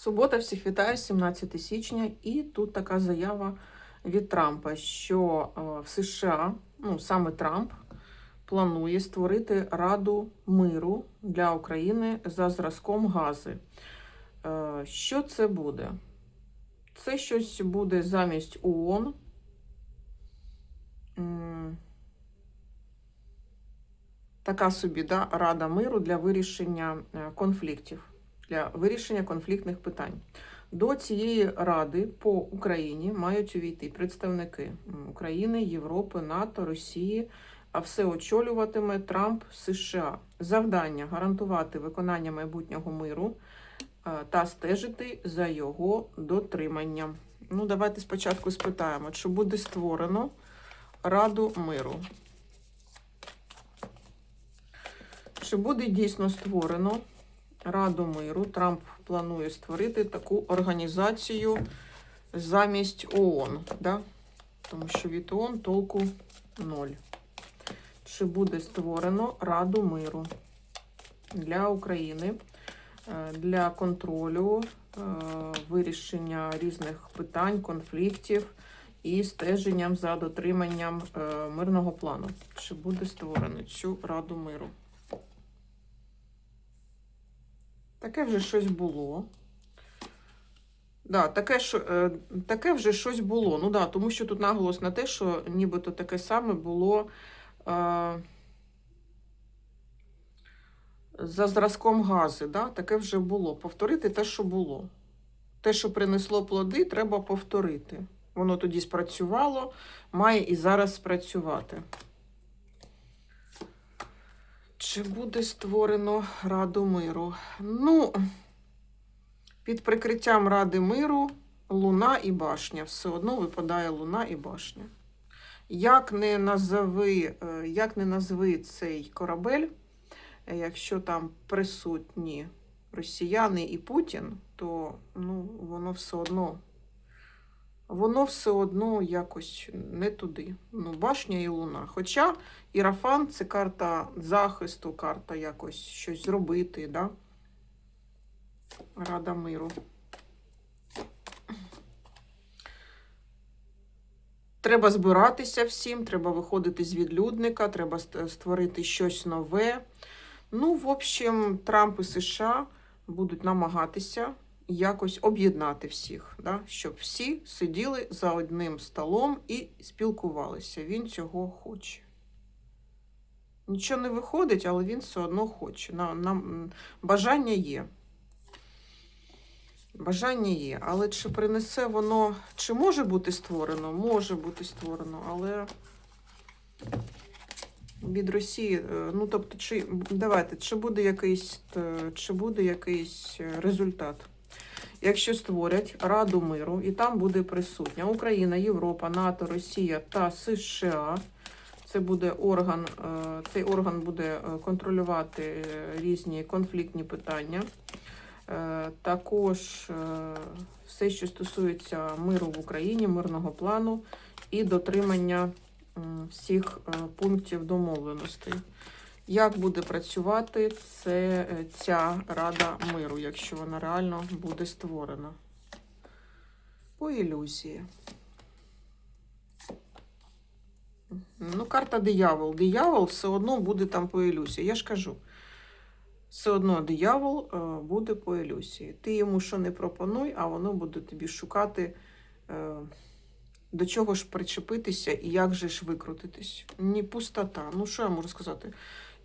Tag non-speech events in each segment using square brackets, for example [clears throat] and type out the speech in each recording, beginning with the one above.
Субота, всіх вітаю, 17 січня, і тут така заява від Трампа, що е, в США, ну саме Трамп, планує створити Раду миру для України за зразком Гази. Е, Що це буде? Це щось буде замість ООН. Така собі да, Рада миру для вирішення е, конфліктів для вирішення конфліктних питань. До цієї ради по Україні мають увійти представники України, Європи, НАТО, Росії, а все очолюватиме Трамп США. Завдання гарантувати виконання майбутнього миру та стежити за його дотриманням. Ну, давайте спочатку спитаємо, чи буде створено Раду миру. Чи буде дійсно створено Раду миру? Трамп планує створити таку організацію замість ООН, да? тому що від ООН толку ноль. Чи буде створено Раду миру для України е, для контролю е, вирішення різних питань, конфліктів і стеженням за дотриманням е, мирного плану? Чи буде створено цю Раду миру? Таке вже щось було. Да, таке, що, е, таке вже щось було. Ну да, тому що тут наголос на те, що нібито таке саме було е, за зразком гази. Да? Таке вже було. Повторити те, що було. Те, що принесло плоди, треба повторити. Воно тоді спрацювало, має і зараз спрацювати. Чи буде створено Раду миру? Ну, під прикриттям Ради миру Луна і башня. Все одно випадає Луна і башня. Як не назви, е, як не назви цей корабель, якщо там присутні росіяни і Путін, то ну, воно все одно. Воно все одно якось не туди. Ну, башня і луна. Хоча Ірафан це карта захисту, карта якось щось зробити, да? Рада миру. Треба збиратися всім, треба виходити з відлюдника, треба створити щось нове. Ну, в общем, Трамп і США будуть намагатися якось об'єднати всіх, да? щоб всі сиділи за одним столом і спілкувалися. Він цього хоче. Нічого не виходить, але він все одно хоче. На, на, м, бажання є. Бажання є. Але чи принесе воно, чи може бути створено? Може бути створено, але від Росії, е, ну тобто, чи давайте, чи буде якийсь, е, чи буде якийсь е, результат? Якщо створять Раду миру, і там буде присутня Україна, Європа, НАТО, Росія та США. Це буде орган, е, цей орган буде е, контролювати е, різні конфліктні питання. Також все, що стосується миру в Україні, мирного плану і дотримання всіх пунктів домовленостей. Як буде працювати це, е, ця Рада миру, якщо вона реально буде створена? По ілюзії. Ну, карта диявол. Диявол все одно буде там по ілюзії. Я ж кажу. Все одно диявол е, буде по ілюзії. Ти йому що не пропонуй, а воно буде тобі шукати, е, до чого ж причепитися і як же ж викрутитись. Ні, пустота. Ну, що я можу сказати?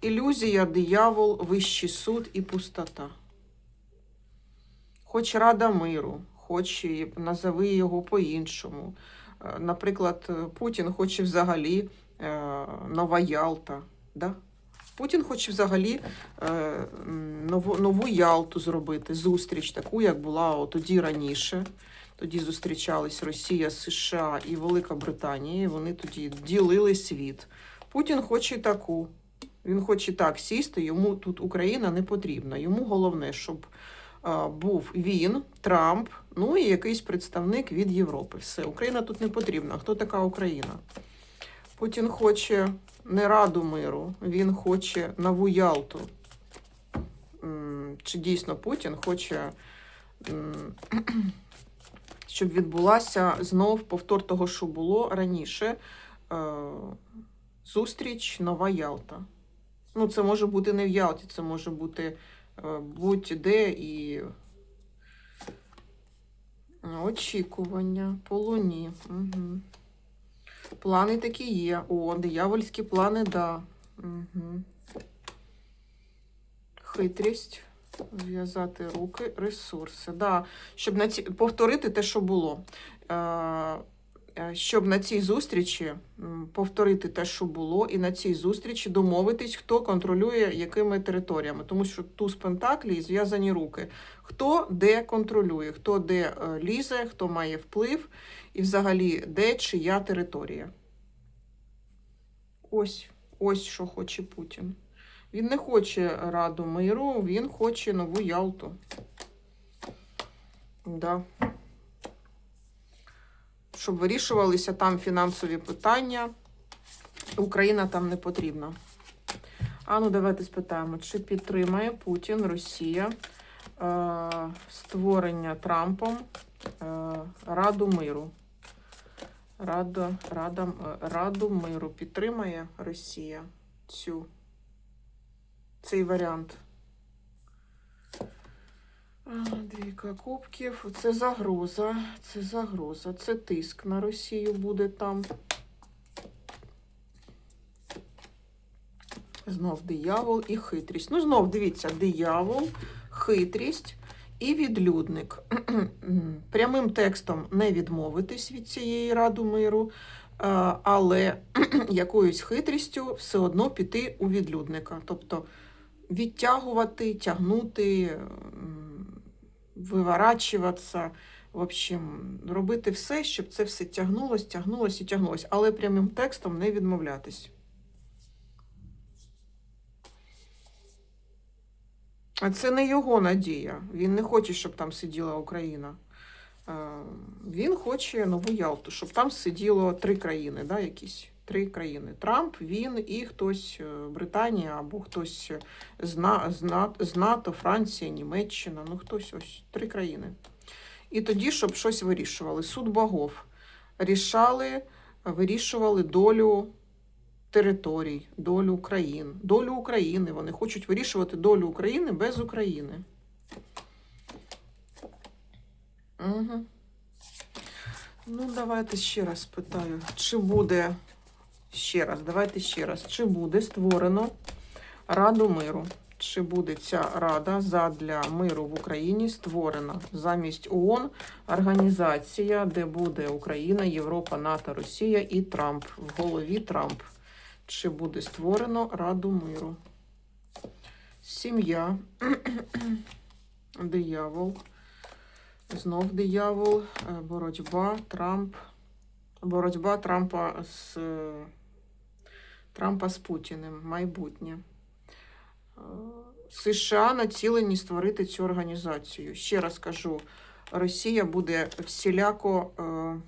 Ілюзія, диявол, вищий суд і пустота. Хоч Рада миру, хоч і назови його по-іншому. Е, Наприклад, Путін хоче взагалі е, Нова Ялта. Да? Путін хоче взагалі е, нову, нову Ялту зробити, зустріч, таку, як була тоді раніше. Тоді зустрічались Росія, США і Велика Британія. Вони тоді ділили світ. Путін хоче таку. Він хоче так сісти, йому тут Україна не потрібна. Йому головне, щоб був він, Трамп, ну і якийсь представник від Європи. Все, Україна тут не потрібна. Хто така Україна? Путін хоче не Раду миру, він хоче нову Ялту. Чи дійсно Путін хоче щоб відбулася знов повтор того, що було раніше. Е, Зустріч Нова Ялта. Ну, це може бути не в Ялті, це може бути е, будь-де і очікування по луні. Угу. Плани такі є. О, диявольські плани, да. Угу. Хитрість. Зв'язати руки, ресурси. Да. Щоб на ці... повторити те, що було. Е, щоб на цій зустрічі повторити те, що було, і на цій зустрічі домовитись, хто контролює якими територіями. Тому що туз Пентаклі і зв'язані руки. Хто де контролює, хто де е, лізе, хто має вплив, і взагалі де чия територія. Ось, ось що хоче Путін. Він не хоче Раду миру, він хоче нову Ялту. Да. Щоб вирішувалися там фінансові питання. Україна там не потрібна. А ну давайте спитаємо, чи підтримає Путін, Росія е, створення Трампом е, Раду миру? Рада, Рада, е, Раду миру підтримає Росія цю, цей варіант. Двійка кубків. Це загроза. Це загроза. Це тиск на Росію буде там. Знов диявол і хитрість. Ну, знов дивіться, диявол, хитрість і відлюдник. [clears throat] Прямим текстом не відмовитись від цієї раду миру, але [clears throat] якоюсь хитрістю все одно піти у відлюдника. Тобто відтягувати, тягнути, виворачуватися. В общем, робити все, щоб це все тягнулось, тягнулось і тягнулось, але прямим текстом не відмовлятись. А це не його надія. Він не хоче, щоб там сиділа Україна. Е, Він хоче нову Ялту, щоб там сиділо три країни, да, якісь три країни. Трамп, він і хтось е, Британія або хтось з На- з На- з НАТО, Франція, Німеччина, ну хтось ось три країни. І тоді, щоб щось вирішували. Суд богов рішали, вирішували долю територій, долю країн, долю України. Вони хочуть вирішувати долю України без України. Угу. Ну, давайте ще раз спитаю, чи буде ще раз, давайте ще раз, чи буде створено Раду миру? Чи буде ця рада задля миру в Україні створена? Замість ООН організація, де буде Україна, Європа, НАТО, Росія і Трамп. В голові Трамп? Чи буде створено Раду миру? Сім'я, диявол, знов диявол, е, боротьба, Трамп, боротьба Трампа з Трампа з Путіним, майбутнє. Е, США націлені створити цю організацію. Ще раз кажу, Росія буде всіляко. Е,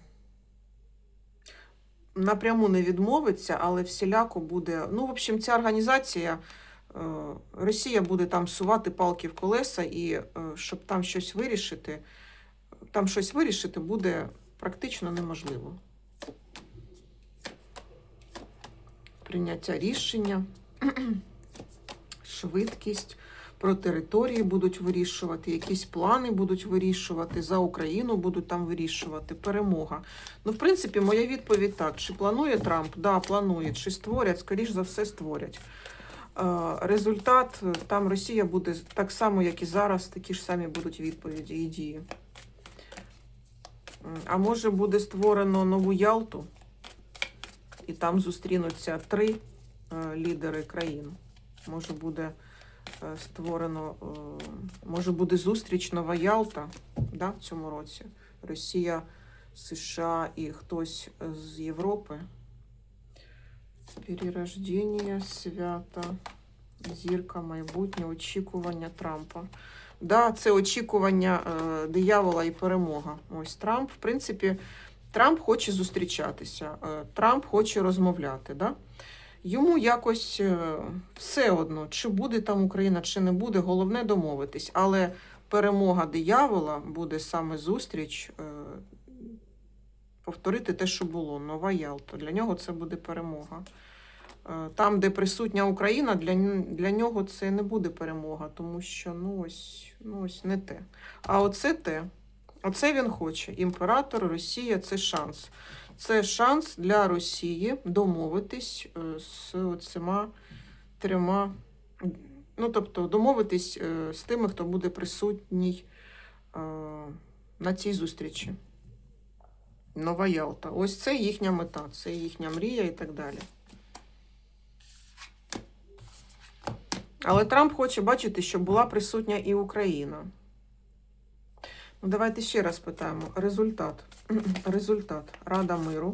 напряму не відмовиться, але всіляко буде. Ну, в общем, ця організація, е, Росія буде там сувати палки в колеса, і щоб там щось вирішити, там щось вирішити буде практично неможливо. Прийняття рішення, швидкість. Про території будуть вирішувати, якісь плани будуть вирішувати, за Україну будуть там вирішувати, перемога. Ну, в принципі, моя відповідь так: чи планує Трамп? Да, планує. Чи створять, скоріш за все, створять. Е, Результат е, там Росія буде так само, як і зараз, такі ж самі будуть відповіді і дії. А може буде створено нову Ялту, і там зустрінуться три е, лідери країн. Може буде е, створено, е, може буде зустріч Нова Ялта да, в цьому році. Росія, США і хтось з Європи. Перерождення, свята, зірка, майбутнє, очікування Трампа. Да, це очікування диявола і перемога. Ось Трамп, в принципі, Трамп хоче зустрічатися, е, Трамп хоче розмовляти. Да? Йому якось е, все одно, чи буде там Україна, чи не буде, головне домовитись. Але перемога диявола буде саме зустріч. Е, повторити те, що було. Нова Ялта. Для нього це буде перемога. Там, де присутня Україна, для, для нього це не буде перемога, тому що ну ось, ну ось не те. А оце те. Оце він хоче. Імператор, Росія це шанс. Це шанс для Росії домовитись е, з цими трьома. Ну, тобто, домовитись е, з тими, хто буде присутній е, на цій зустрічі. Нова Ялта. Ось це їхня мета, це їхня мрія і так далі. Але Трамп хоче бачити, щоб була присутня і Україна. Ну, давайте ще раз питаємо. Результат. [clears throat] Результат. Рада миру.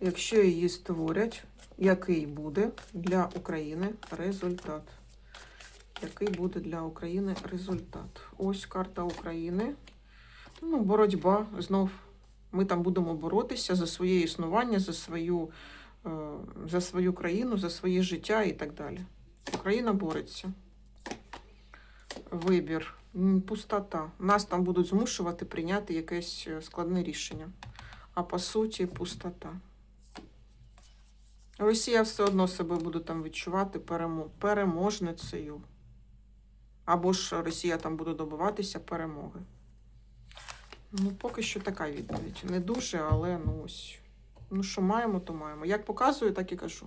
Якщо її створять, який буде для України результат? Який буде для України результат? Ось карта України. Ну, боротьба. Знов ми там будемо боротися за своє існування, за свою, е, за свою країну, за своє життя і так далі. Україна бореться. Вибір, пустота. Нас там будуть змушувати прийняти якесь е, складне рішення. А по суті, пустота. Росія все одно себе буде там відчувати переможницею. Або ж Росія там буде добиватися перемоги. Ну, поки що така відповідь. Не дуже, але ну ось. Ну, що маємо, то маємо. Як показую, так і кажу.